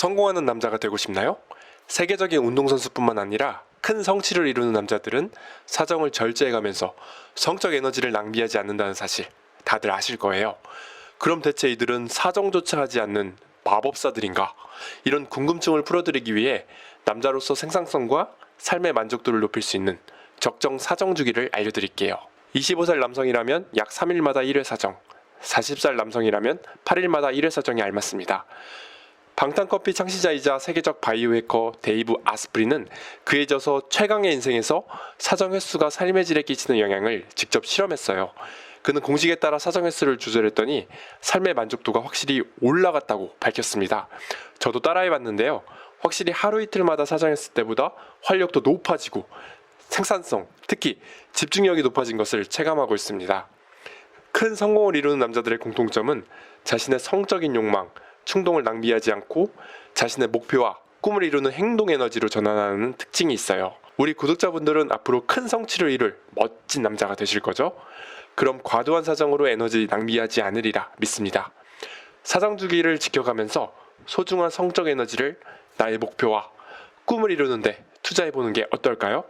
성공하는 남자가 되고 싶나요? 세계적인 운동선수뿐만 아니라 큰 성취를 이루는 남자들은 사정을 절제해가면서 성적 에너지를 낭비하지 않는다는 사실 다들 아실 거예요. 그럼 대체 이들은 사정조차 하지 않는 마법사들인가? 이런 궁금증을 풀어드리기 위해 남자로서 생산성과 삶의 만족도를 높일 수 있는 적정 사정 주기를 알려드릴게요. 25살 남성이라면 약 3일마다 1회 사정, 40살 남성이라면 8일마다 1회 사정이 알맞습니다. 방탄커피 창시자이자 세계적 바이오 해커 데이브 아스프리는 그에 져서 최강의 인생에서 사정 횟수가 삶의 질에 끼치는 영향을 직접 실험했어요. 그는 공식에 따라 사정 횟수를 조절했더니 삶의 만족도가 확실히 올라갔다고 밝혔습니다. 저도 따라해봤는데요. 확실히 하루 이틀마다 사정했을 때보다 활력도 높아지고 생산성, 특히 집중력이 높아진 것을 체감하고 있습니다. 큰 성공을 이루는 남자들의 공통점은 자신의 성적인 욕망, 충동을 낭비하지 않고 자신의 목표와 꿈을 이루는 행동 에너지로 전환하는 특징이 있어요. 우리 구독자분들은 앞으로 큰 성취를 이룰 멋진 남자가 되실 거죠? 그럼 과도한 사정으로 에너지 낭비하지 않으리라 믿습니다. 사정 주기를 지켜가면서 소중한 성적 에너지를 나의 목표와 꿈을 이루는데 투자해 보는 게 어떨까요?